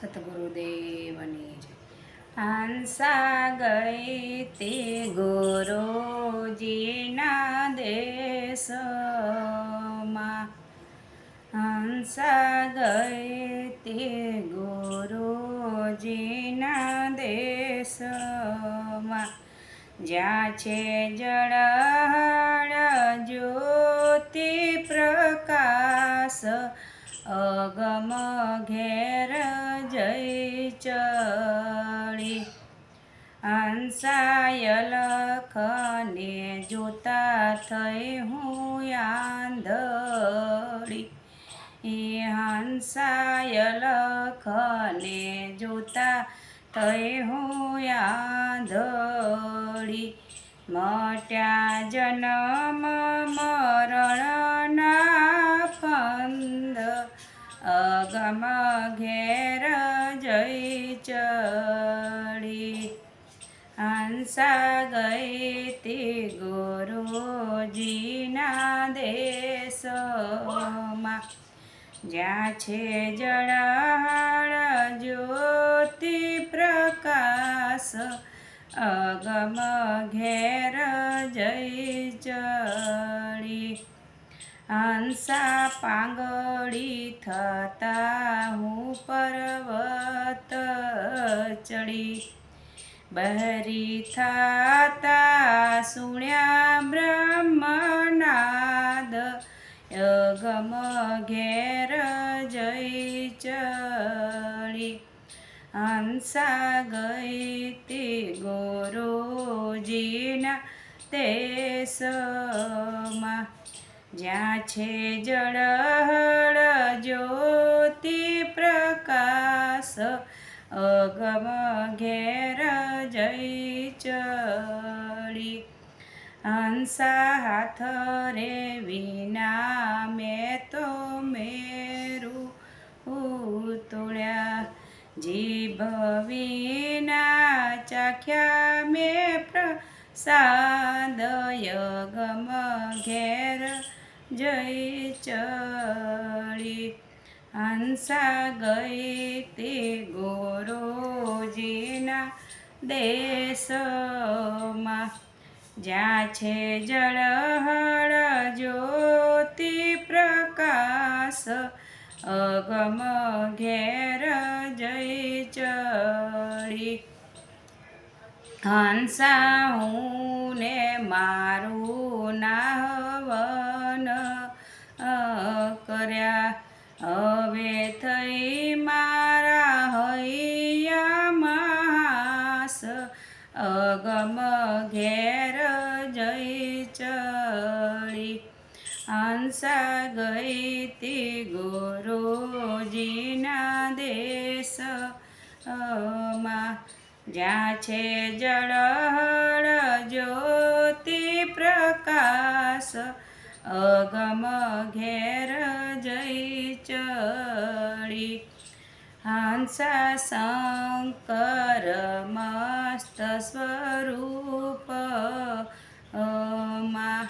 સતગુરુદેવની જય. હંસા ગઈ તે ગુરુજીના દેશમાં. હંસા ગઈ તે ગુરુજીના દેશમાં. જ્યાં છે જળ જ્યોતિ પ્રકાશ. ચડી હંસાય લખને જોતા થઈ હું આંધળી એ હંસાય લખને જોતા થઈ હું આંધળી મટ્યા જન્મ મરણના ફંદ અગમ ઘેર હંસા ગઈ તે ગુરુજીના દેશમાં. જ્યાં છે જળાળ જ્યોતિ પ્રકાશ, અગમ ઘેર જય ચડી. હંસા પાંગળી થતા હું પર્વત ચડી. બહરી થતા સુણ્યા બ્રહ્મનાદ, યગમ ઘેર જય ચડી. હંસા ગઈ તે ગોરોજીના તે સમા જ્યાં છે જળ જ્યોતિ પ્રકાશ, અગમ ઘેર હંસા હાથ રે વિના મેં તો મેરું તોડ્યા જીભ વિના ચાખ્યા મેં પ્રસાદ યગમ ઘેર જય ચળી હંસા ગઈ તે ગોરોજીના દેશમાં જ્યાં છે જળ જ્યોતિ પ્રકાશ, અગમ ઘેર જય ચડી. હંસા હું ને મારું નાહવન કર્યા. હવે થઈ મારા હૈયા માસ, અગમ ઘેર હંસા ગઈ તી ગુરુજીના દેશમાં જ્યાં છે જળ જ્યોતિ પ્રકાશ, અગમ ઘેર જય ચડી. હંસા શંકર મસ્ત સ્વરૂપ. માં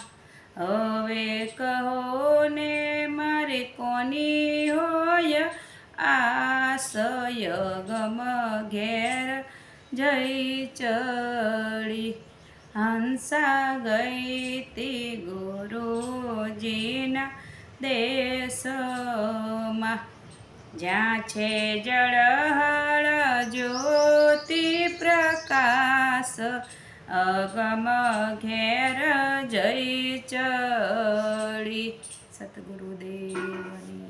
હવે કહો ને મારે કોની હોય આશય ગમ ઘેર? જઈ ચડી હંસા ગઈ તે ગુરુજીના દેશમાં. જ્યાં છે જળ જ્યોતિ પ્રકાશ અગમ ઘેર જય ચડી. સતગુરુદેવ